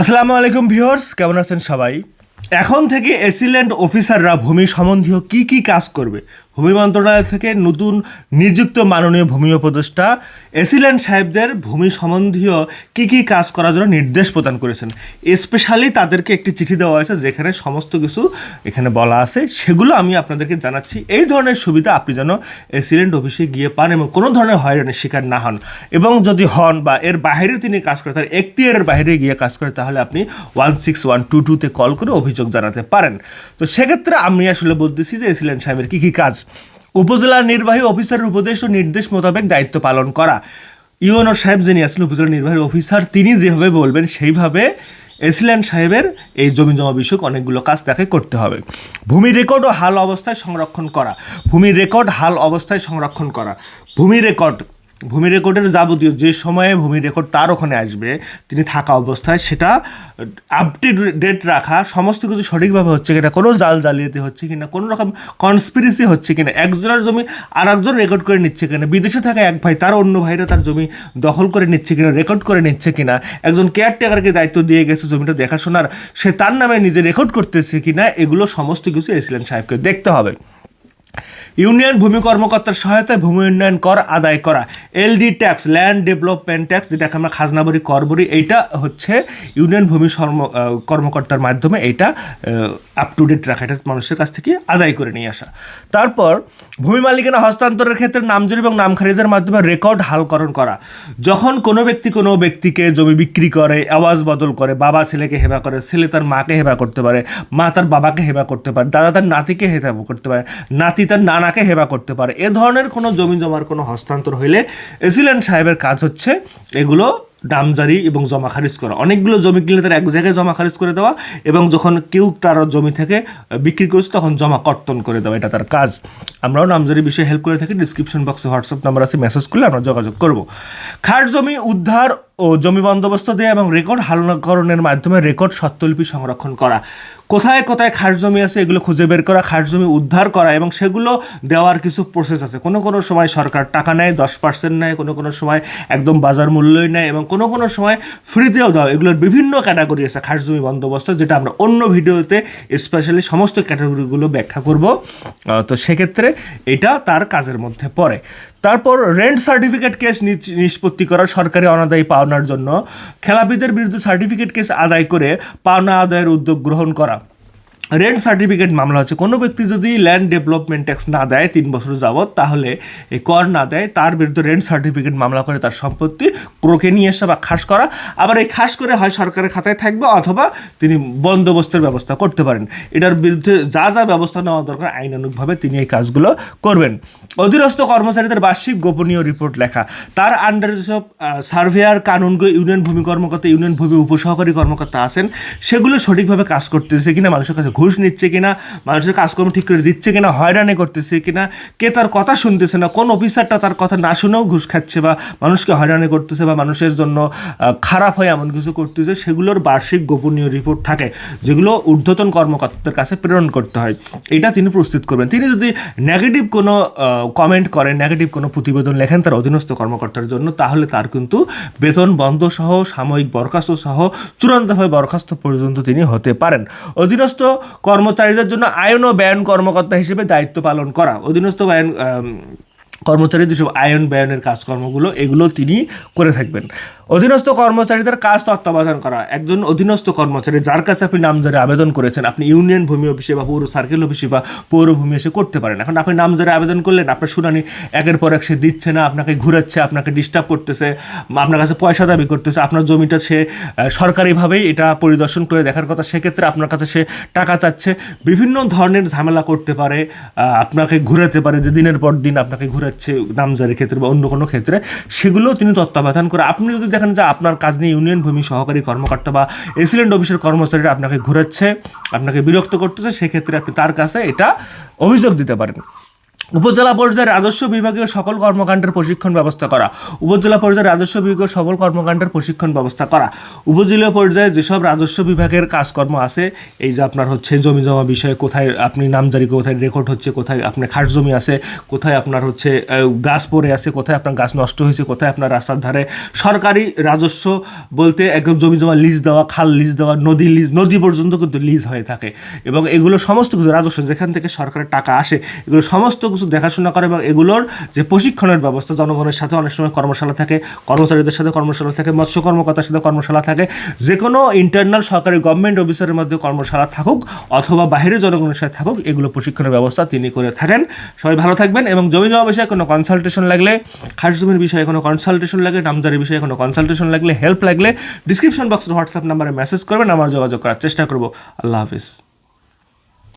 আসসালামু আলাইকুম ভিউয়ার্স, কেমন আছেন সবাই? এখন থেকে এসিল্যান্ড অফিসাররা ভূমি সম্বন্ধীয় কি কি কাজ করবে? ভূমি মন্ত্রণালয় থেকে নতুন নিযুক্ত মাননীয় ভূমি উপদেষ্টা এসিল্যান্ড সাহেবদের ভূমি সম্বন্ধীয় কি কি কাজ করার জন্য নির্দেশ প্রদান করেছেন। স্পেশালি তাদেরকে একটি চিঠি দেওয়া হয়েছে যেখানে সমস্ত কিছু এখানে বলা আছে। সেগুলো আমি আপনাদেরকে জানাচ্ছি। এই ধরনের সুবিধা আপনি যেন এসিল্যান্ড অফিসে গিয়ে পান এবং কোনো ধরনের হয়রানির শিকার না হন এবং যদি হন বা এর বাইরে তিনি কাজ করে, তার এখতিয়ারের বাইরে গিয়ে কাজ করে, তাহলে আপনি ওয়ান সিক্স ওয়ান টু টুতে কল করে অভিযোগ জানাতে পারেন। তো সেক্ষেত্রে আমি আসলে বলতেছি যে এসিল্যান্ড সাহেবের কী কী কাজ উপজেলার নির্বাহী অফিসারের উপদেশ ও নির্দেশ মোতাবেক দায়িত্ব পালন করা। ইউএনও সাহেব যিনি আসলে উপজেলা নির্বাহী অফিসার, তিনি যেভাবে বলবেন, সেইভাবে এসিল্যান্ড সাহেবের এই জমি জমা বিষয়ক অনেকগুলো কাজ তাকে করতে হবে। ভূমি রেকর্ড ও হাল অবস্থায় সংরক্ষণ করা। ভূমি রেকর্ড, হাল অবস্থায় সংরক্ষণ করা। ভূমি রেকর্ড ভূমি রেকর্ডের যাবতীয় যে সময়ে ভূমি রেকর্ড তার ওখানে আসবে, তিনি থাকা অবস্থায় সেটা আপ টু ডেট রাখা, সমস্ত কিছু সঠিকভাবে হচ্ছে কিনা, কোনো জাল জালিয়াতি হচ্ছে কিনা, কোনো রকম কনস্পিরেসি হচ্ছে কিনা, একজনের জমি আর একজন রেকর্ড করে নিচ্ছে কিনা, বিদেশে থাকা এক ভাই, তার অন্য ভাইরা তার জমি দখল করে নিচ্ছে কিনা রেকর্ড করে নিচ্ছে কিনা, একজন কেয়ারটেকারকে দায়িত্ব দিয়ে গেছে জমিটা দেখাশোনার, সে তার নামে নিজে রেকর্ড করতেছে কিনা, এগুলো সমস্ত কিছু এসিলেন সাহেবকে দেখতে হবে। ইউনিয়ন ভূমি কর্মকর্তার সহায়তায় ভূমি উন্নয়ন কর আদায় করা। LD tax, land development tax যেটাকে আমরা খাজনাবাড়ি কর বলি এইটা হচ্ছে ইউনিয়ন ভূমি কর্মকর্তার মাধ্যমে এইটা আপ টু ডেট রাখা। এটা মানুষের কাছ থেকে আদায় করে নিয়ে আসা। তারপর ভূমি মালিকানা হস্তান্তরের ক্ষেত্রে নামজুরি এবং নাম খারিজের মাধ্যমে রেকর্ড হালকরণ করা। যখন কোনো ব্যক্তি কোনো ব্যক্তিকে জমি বিক্রি করে, আওয়াজ বদল করে, বাবা ছেলেকে হেবা করে, ছেলে তার মাকে হেবা করতে পারে, মা তার বাবাকে হেবা করতে পারে, দাদা তার নাতিকে হেবা করতে পারে, নাতি তার নানাকে হেবা করতে পারে। এ ধরনের কোনো জমি জমার কোনো হস্তান্তর হইলে এসিল্যান্ড সাহেবের কাজ হচ্ছে এগুলো নামজারি এবং জমা খারিজ করা। অনেকগুলো জমি কিনলে তার এক জায়গায় জমা খারিজ করে দেওয়া এবং যখন কেউ তার জমি থেকে বিক্রি করছে, তখন জমা কর্তন করে দেওয়া। এটা তার কাজ। আমরাও নামজারি বিষয়ে হেল্প করে থাকি। ডিসক্রিপশন বক্সে হোয়াটসঅ্যাপ নাম্বার আছে মেসেজ করলে আমরা যোগাযোগ করব। খাট জমি উদ্ধার ও জমি বন্দোবস্ত দেওয়া এবং রেকর্ড হালনাকরণের মাধ্যমে রেকর্ড স্বত্বলিপি সংরক্ষণ করা। কোথায় কোথায় খাস জমি আছে এগুলো খুঁজে বের করা খাস জমি উদ্ধার করা এবং সেগুলো দেওয়ার কিছু প্রসেস আছে। কোনো কোনো সময় সরকার টাকা নেয়, দশ পার্সেন্ট নেয়, কোনো কোনো সময় একদম বাজার মূল্যই নেয় এবং কোনো কোনো সময় ফ্রিতেও দেওয়া এগুলোর বিভিন্ন ক্যাটাগরি আছে, খাস জমি বন্দোবস্ত, যেটা আমরা অন্য ভিডিওতে স্পেশালি সমস্ত ক্যাটাগরিগুলো ব্যাখ্যা করব। তো সেক্ষেত্রে এটা তার কাজের মধ্যে পড়ে। তারপর রেন্ট সার্টিফিকেট কেস নিষ্পত্তি করা সরকারি অনাদায়ী পাওনার জন্য। খেলাপিদের বিরুদ্ধে সার্টিফিকেট কেস আদায় করে পাওনা আদায়ের উদ্যোগ গ্রহণ করা। রেন্ট সার্টিফিকেট মামলা হচ্ছে, কোনো ব্যক্তি যদি ল্যান্ড ডেভেলপমেন্ট ট্যাক্স না দেয় তিন বছর যাবৎ, তাহলে এই কর না দেয়, তার বিরুদ্ধে রেন্ট সার্টিফিকেট মামলা করে তার সম্পত্তি ক্রোকে নিয়ে আসা বা খাস করা। আবার এই খাস করে হয় সরকারের খাতায় থাকবে অথবা তিনি বন্দোবস্তের ব্যবস্থা করতে পারেন। এটার বিরুদ্ধে যা যা ব্যবস্থা নেওয়া দরকার, আইনানুগভাবে তিনি এই কাজগুলো করবেন। অধীনস্থ কর্মচারীদের বার্ষিক গোপনীয় রিপোর্ট লেখা। তার আন্ডারে যেসব সার্ভেয়ার কানুনগো ইউনিয়ন ভূমি কর্মকর্তা, ইউনিয়ন ভূমি উপসহকারী কর্মকর্তা আছেন, সেগুলো সঠিকভাবে কাজ করতেছে কিনা মানুষের কাছে ঘুষ নিচ্ছে কিনা, মানুষের কাজকর্ম ঠিক করে দিচ্ছে কিনা, হয়রানি করতেছে কিনা, কে তার কথা শুনতেছে না, কোন অফিসারটা তার কথা না শুনেও ঘুষ খাচ্ছে বা মানুষকে হয়রানি করতেছে বা মানুষের জন্য খারাপ হয় এমন কিছু করতেছে, সেগুলোর বার্ষিক গোপনীয় রিপোর্ট থাকে, যেগুলো ঊর্ধ্বতন কর্মকর্তার কাছে প্রেরণ করতে হয়। এটা তিনি প্রস্তুত করবেন। তিনি যদি নেগেটিভ কোনো কমেন্ট করেন নেগেটিভ কোনো প্রতিবেদন লেখেন তার অধীনস্থ কর্মকর্তার জন্য, তাহলে তার কিন্তু বেতন বন্ধ সহ, সাময়িক বরখাস্ত সহ, চূড়ান্তভাবে বরখাস্ত পর্যন্ত তিনি হতে পারেন। অধীনস্থ কর্মচারীদের জন্য আয়ন ও ব্যয়ন কর্মকর্তা হিসেবে দায়িত্ব পালন করা। অধীনস্থ ব্যয়ন কর্মচারী যেসব আয়ন ব্যয়নের কাজকর্মগুলো, এগুলো তিনি করে থাকবেন। অধীনস্থ কর্মচারীদের কাজ তত্ত্বাবধান করা। একজন অধীনস্থ কর্মচারী যার কাছে আপনি নামজারি আবেদন করেছেন, আপনি ইউনিয়ন ভূমি অফিসে বা পৌর সার্কেল অফিসে বা পৌরভূমি এসে করতে পারেন। এখন আপনি নামজারি আবেদন করলেন, আপনার শুনানি একের পর এক সে দিচ্ছে না, আপনাকে ঘুরাচ্ছে, আপনাকে ডিস্টার্ব করতেছে, আপনার কাছে পয়সা দাবি করতেছে, আপনার জমিটা সে সরকারিভাবেই এটা পরিদর্শন করে দেখার কথা, সেক্ষেত্রে আপনার কাছে সে টাকা চাচ্ছে। বিভিন্ন ধরনের ঝামেলা করতে পারে আপনাকে ঘুরাতে পারে যে দিনের পর দিন আপনাকে ঘুরাচ্ছে নামজারির ক্ষেত্রে বা অন্য কোনো ক্ষেত্রে। সেগুলো তিনি তত্ত্বাবধান করে। আপনি যদি দেখেন যে আপনার কাজ নিয়ে ইউনিয়ন ভূমি সহকারী কর্মকর্তা বা এসিডেন্ট অফিসের কর্মচারীরা আপনাকে ঘুরাচ্ছে, আপনাকে বিরক্ত করতেছে, সেক্ষেত্রে আপনি তার কাছে এটা অভিযোগ দিতে পারেন। উপজেলা পর্যায়ে রাজস্ব বিভাগীয় সকল কর্মকাণ্ডের প্রশিক্ষণ ব্যবস্থা করা। উপজেলা পর্যায়ে রাজস্ব বিভাগীয় সকল কর্মকাণ্ডের প্রশিক্ষণ ব্যবস্থা করা। উপজেলা পর্যায়ে যেসব রাজস্ব বিভাগের কাজকর্ম আছে, এই যে আপনার হচ্ছে জমি জমা বিষয়ে কোথায় আপনি নামজারি, কোথায় রেকর্ড হচ্ছে, কোথায় আপনার খাস জমি আছে, কোথায় আপনার হচ্ছে গাছ পড়ে আছে, কোথায় আপনার গাছ নষ্ট হয়েছে, কোথায় আপনার রাস্তার ধারে সরকারি রাজস্ব বলতে একদম জমি জমা লিজ দেওয়া, খাল লিজ দেওয়া, নদী লিজ নদী পর্যন্ত কিন্তু লিজ হয়ে থাকে। এবং এগুলো সমস্ত কিছু রাজস্ব, যেখান থেকে সরকারের টাকা আসে, এগুলো সমস্ত কিছু দেখাশোনা করে এবং এগুলোর যে প্রশিক্ষণের ব্যবস্থা, জনগণের সাথে অনেক সময় কর্মশালা থাকে, কর্মচারীদের সাথে কর্মশালা থাকে, মৎস্য কর্মকর্তার সাথে কর্মশালা থাকে। যে কোনো ইন্টারনাল সরকারি গভর্নমেন্ট অফিসারের মধ্যে কর্মশালা থাকুক অথবা বাইরের জনগণের সাথে থাকুক, এগুলো প্রশিক্ষণের ব্যবস্থা তিনি করে থাকেন। সবাই ভালো থাকবেন এবং জমি জমা বিষয়ে কোনো কনসালটেশন লাগলে খাস জমির বিষয়ে কোনো কনসালটেশন লাগলে নামজারি বিষয়ে কোনো কনসালটেশন লাগলে হেল্প লাগলে ডিসক্রিপশন বক্সের হোয়াটসঅ্যাপ নাম্বারে মেসেজ করবেন, আমার যোগাযোগ করার চেষ্টা করব। আল্লাহ হাফিজ।